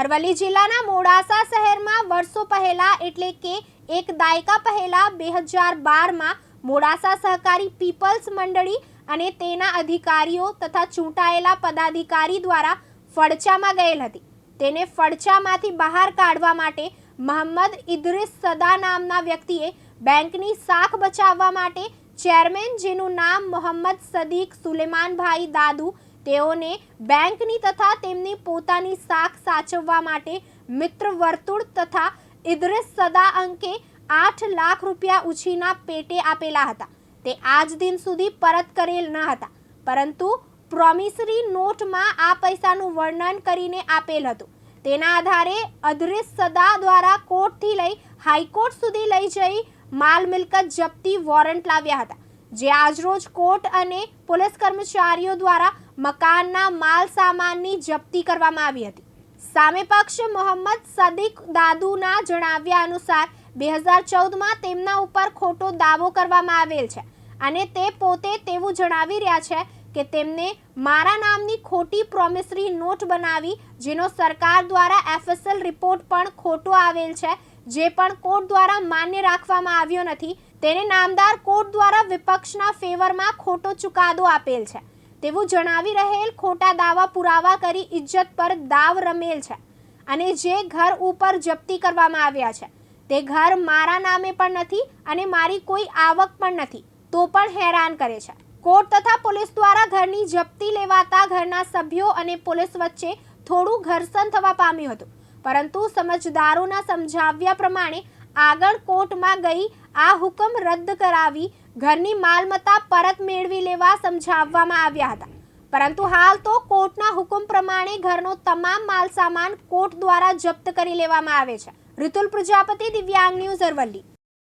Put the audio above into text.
અરવલ્લી જિલ્લાના મોડાસા શહેરમાં વર્ષો પહેલા એટલે કે એક દાયકા પહેલા બે હજાર બારમાં મોડાસા સહકારી પીપલ્સ મંડળી અને તેના અધિકારીઓ તથા ચૂંટાયેલા પદાધિકારી દ્વારા ફડચામાં ગયેલ હતી. તેને ફડચામાંથી બહાર કાઢવા માટે મોહમ્મદ ઇદ્રિસ સદા નામના વ્યક્તિએ બેંકની શાખ બચાવવા માટે ચેરમેન જેનું નામ મોહમ્મદ સદીક સુલેમાનભાઈ દાદુ તેઓને બેંકની તથા તેમની પોતાની સાખ સાચવવા માટે મિત્ર વર્તુળ તથા ઇદ્રિસ સદા અંકે આઠ લાખ રૂપિયા ઉછીના પેટે આપેલા હતા. તે આજ દિન સુધી પરત કરેલ ન હતા. પરંતુ પ્રોમિસરી નોટમાં આ પૈસાનું વર્ણન કરીને આપેલ હતું. તેના આધારે અદ્રિસ સદા દ્વારા કોર્ટથી લઈ હાઈકોર્ટ સુધી લઈ જઈ માલ મિલકત જપ્તી વોરંટ લાવ્યા હતા. જે આજરોજ કોર્ટ અને પોલીસ કર્મચારીઓ દ્વારા મકાનના માલ સામાનની જપ્તી કરવામાં આવી હતી. સામે પક્ષ મોહમ્મદ સદીક દાદુના જણાવ્યા અનુસાર બે હજાર ચૌદમાં તેમના ઉપર ખોટો દાવો કરવામાં આવેલ છે અને તે પોતે તેવું જણાવી રહ્યા છે કે તેમને મારા નામની ખોટી પ્રોમિસરી નોટ બનાવી, જેનો સરકાર દ્વારા એફએસએલ રિપોર્ટ પણ ખોટો આવેલ છે, જે પણ કોર્ટ દ્વારા માન્ય રાખવામાં આવ્યો નથી, તેને નામદાર કોર્ટ દ્વારા વિપક્ષના ફેવરમાં ખોટો ચુકાદો આપેલ છે. તેવું જણાવી રહેલ ખોટા દાવા પુરાવા કરી ઇજ્જત પર દાવ રમેલ છે અને જે ઘર ઉપર જપ્તી કરવામાં આવ્યા છે. તે ઘર મારા નામે પણ નથી અને મારી કોઈ આવક પણ નથી, તો પણ હેરાન કરે છે. કોર્ટ તથા પોલીસ દ્વારા ઘરની જપ્તી લેવાતા ઘરના સભ્યો અને પોલીસ વચ્ચે થોડું ઘર્ષણ થવા પામ્યું હતું. પરંતુ સમજદારોના સમજાવ્યા પ્રમાણે આગળ કોર્ટમાં ગઈ આ હુકમ રદ કરાવી ઘરની માલમત્તા પરત મેળવી લેવા સમજાવવામાં આવ્યા હતા. પરંતુ હાલ તો કોર્ટના હુકમ પ્રમાણે ઘરનો તમામ માલ સામાન કોર્ટ દ્વારા જપ્ત કરી લેવામાં આવે છે. ઋતુલ પ્રજાપતિ, દિવ્યાંગ ન્યૂઝ અરવલ્લી.